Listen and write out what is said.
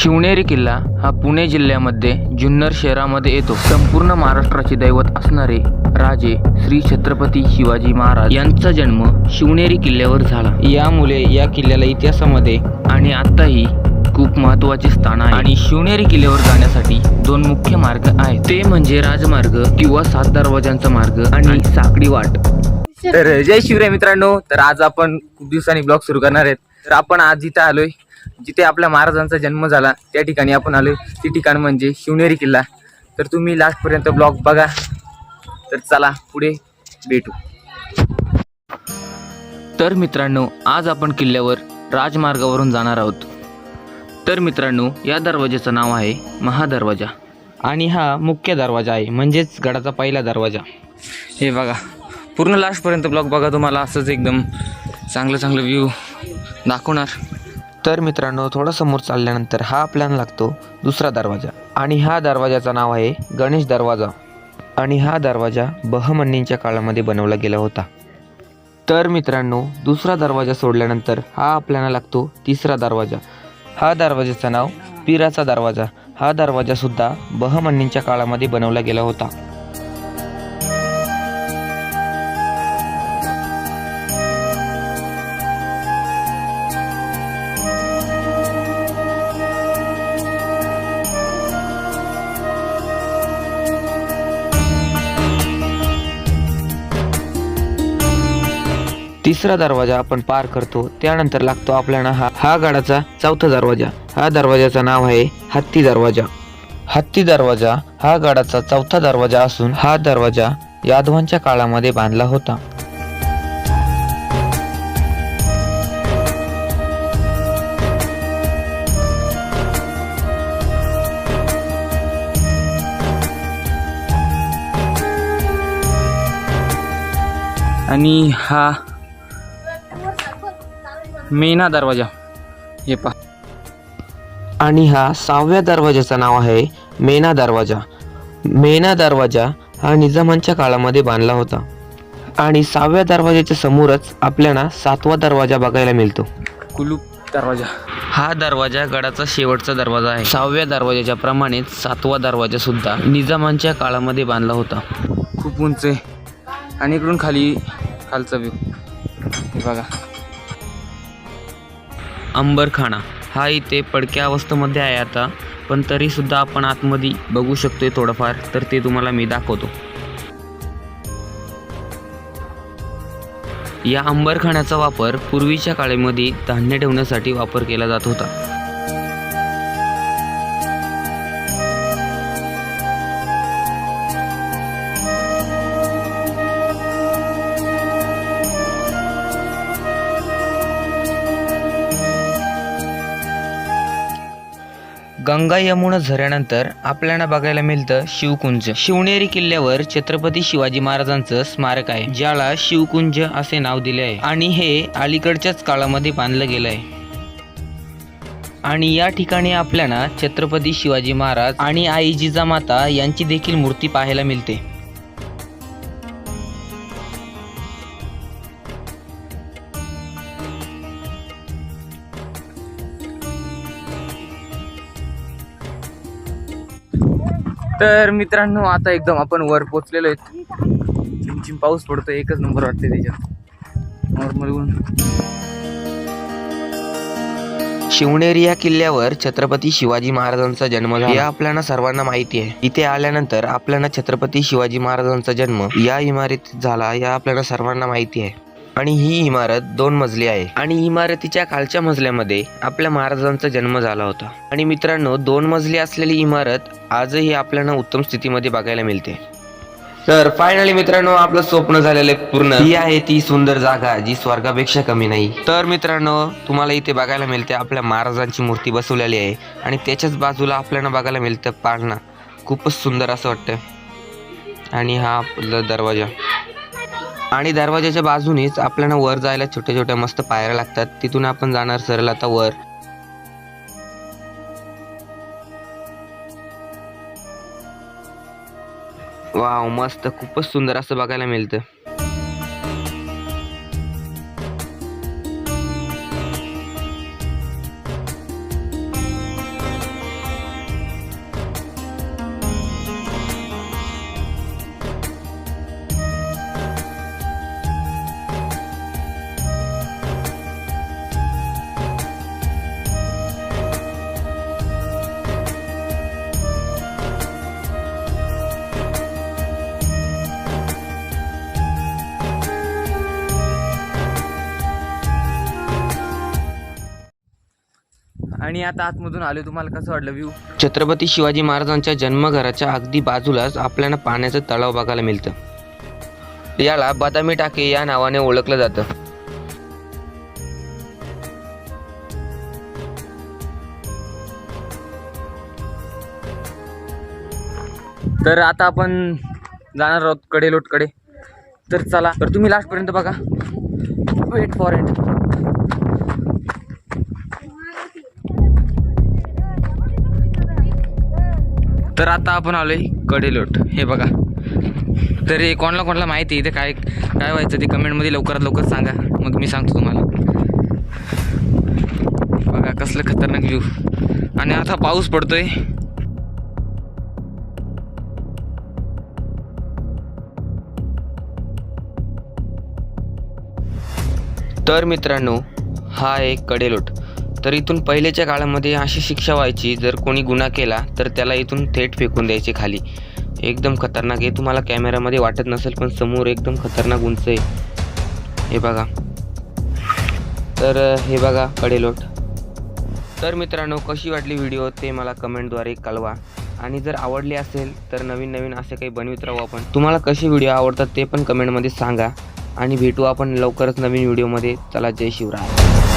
शिवनेरी किल्ला हा पुणे जिल्ह्यामध्ये जुन्नर शहरामध्ये येतो. संपूर्ण महाराष्ट्राचे दैवत असणारे राजे श्री छत्रपती शिवाजी महाराज यांचा जन्म शिवनेरी किल्ल्यावर झाला. यामुळे या किल्ल्याला इतिहासामध्ये आणि आताही खूप महत्त्वाचे स्थान आहे. आणि शिवनेरी किल्ल्यावर जाण्यासाठी दोन मुख्य मार्ग आहेत. ते म्हणजे राजमार्ग किंवा सात दरवाजांचा मार्ग आणि साकडी वाट. तर जय शिवराय मित्रांनो. तर आज आपण खूप दिवसांनी ब्लॉग सुरू करणार आहेत. तर आपण आज इथं आलोय. जिथे आपल्या महाराजांचा जन्म झाला त्या ठिकाणी आपण आलो ते ठिकाण म्हणजे शिवनेरी किल्ला. तर तुम्ही लास्टपर्यंत ब्लॉग बघा. तर चला पुढे भेटू. तर मित्रांनो आज आपण किल्ल्यावर राजमार्गावरून जाणार आहोत. तर मित्रांनो या दरवाज्याचं नाव आहे महादरवाजा. आणि हा मुख्य दरवाजा आहे म्हणजेच गडाचा पहिला दरवाजा. हे बघा पूर्ण लास्टपर्यंत ब्लॉग बघा तुम्हाला असंच एकदम चांगलं चांगलं व्ह्यू दाखवणार. तर मित्रांनो थोडं समोर चालल्यानंतर हा आपल्याला लागतो दुसरा दरवाजा. आणि हा दरवाजाचं नाव आहे गणेश दरवाजा. आणि हा दरवाजा बहमन्नींच्या काळामध्ये बनवला गेला होता. तर मित्रांनो दुसरा दरवाजा सोडल्यानंतर हा आपल्याला लागतो तिसरा दरवाजा. हा दरवाजाचं नाव पिराचा दरवाजा. हा दरवाजासुद्धा बहमन्नींच्या काळामध्ये बनवला गेला होता. तिसरा दरवाजा आपण पार करतो त्यानंतर लागतो आपल्याला हा हा गडाचा चौथा दरवाजा. हा दरवाजाचं नाव आहे हत्ती दरवाजा. हत्ती दरवाजा हा गडाचा चौथा दरवाजा असून हा दरवाजा यादवांच्या काळामध्ये बांधला होता. आणि हा मेना दरवाजा. हे पहा. आणि हा सहाव्या दरवाजाचं नाव आहे मेना दरवाजा. मेना दरवाजा हा निजामांच्या काळामध्ये बांधला होता. आणि सहाव्या दरवाजाच्या समोरच आपल्याला सातवा दरवाजा बघायला मिळतो. कुलूप दरवाजा. हा दरवाजा गडाचा शेवटचा दरवाजा आहे. सहाव्या दरवाजाच्या प्रमाणेच सातवा दरवाजा सुद्धा निजामांच्या काळामध्ये बांधला होता. खूप उंच आहे. आणि इकडून खाली खालचा व्ह्यू हे बघा. अंबरखाना. हा इथे पडक्या अवस्थेमध्ये आहे आता पण तरीसुद्धा आपण आतमध्ये बघू शकतो आहे थोडंफार तर ते तुम्हाला मी दाखवतो. या अंबरखाण्याचा वापर पूर्वीच्या काळामध्ये धान्य ठेवण्यासाठी वापर केला जात होता. गंगा यमुना झऱ्यानंतर आपल्याला बघायला मिळतं शिवकुंज. शिवनेरी किल्ल्यावर छत्रपती शिवाजी महाराजांचं स्मारक आहे ज्याला शिवकुंज असे नाव दिले आहे. आणि हे अलीकडच्याच काळामध्ये बांधलं गेलं आहे. आणि या ठिकाणी आपल्याला छत्रपती शिवाजी महाराज आणि आई जिजामाता यांची देखील मूर्ती पाहायला मिळते. तर मित्रांनो आता एकदम आपण वर पोचलेलो आहेत. चिमचिम पाऊस पडतो एकच नंबर वाटते त्याच्यात. नॉर्मल गुण शिवनेरी या किल्ल्यावर छत्रपती शिवाजी महाराजांचा जन्म झाला. हे आपल्याला सर्वांना माहिती आहे. इथे आल्यानंतर आपल्याला छत्रपती शिवाजी महाराजांचा जन्म या इमारतीत झाला या आपल्याला सर्वांना माहिती आहे. आणि ही इमारत दोन मजली आहे. आणि इमारतीच्या खालच्या मजल्यामध्ये आपल्या महाराजांचा जन्म झाला होता. आणि मित्रांनो दोन मजली असलेली इमारत आजही आपल्याला उत्तम स्थितीमध्ये बघायला मिळते. तर फायनली मित्रांनो आपलं स्वप्न झालेलं पूर्ण ही आहे ती सुंदर जागा जी स्वर्गापेक्षा कमी नाही. तर मित्रांनो तुम्हाला इथे बघायला मिळते आपल्या महाराजांची मूर्ती बसवलेली आहे. आणि त्याच्याच बाजूला आपल्याला बघायला मिळतं पाळणा. खूपच सुंदर असं वाटतं. आणि हा आपला दरवाजा. आणि दरवाजाच्या बाजूनेच आपल्याला वर जायला छोट्या छोट्या मस्त पायऱ्या लागतात. तिथून आपण जाणार सरळ आता वर. वाव मस्त. खूपच सुंदर असं बघायला मिळतं. आणि आता आतमधून आलो तुम्हाला कसं वाटलं व्ह्यू छत्रपती शिवाजी महाराजांच्या जन्मघराच्या अगदी बाजूलाच आपल्याला पाण्याचं तलाव बघायला मिळतं. याला बदामी टाके या नावाने ओळखलं जातं. तर आता आपण जाणार आहोत कडेलोटकडे तर चला तर तुम्ही लास्टपर्यंत बघा. वेट फॉर इट तर आता आपण आलो आहे कडेलोट. हे बघा. तर हे कोणाला कोणाला माहिती इथे काय काय व्हायचं ते कमेंटमध्ये लवकरात लवकर सांगा. मग मी सांगतो तुम्हाला. बघा कसलं खतरनाक व्ह्यू आणि आता पाऊस पडतोय. तर मित्रांनो हा एक कडेलोट. तर इथून पहिलेच्या काळामध्ये अशी शिक्षा व्हायची जर कोणी गुन्हा केला तर त्याला इथून थेट फेकून द्यायचे खाली. एकदम खतरनाक आहे. तुम्हाला कॅमेऱ्यामध्ये वाटत नसेल पण समोर एकदम खतरनाक उंच आहे. हे बघा. तर हे बघा कडेलोट. तर मित्रांनो कशी वाटली व्हिडिओ ते मला कमेंटद्वारे कळवा. आणि जर आवडली असेल तर नवीन नवीन असे काही बनवित राहू आपण. तुम्हाला कसे व्हिडिओ आवडतात ते पण कमेंटमध्ये सांगा. आणि भेटू आपण लवकरच नवीन व्हिडिओमध्ये. चला जय शिवराय.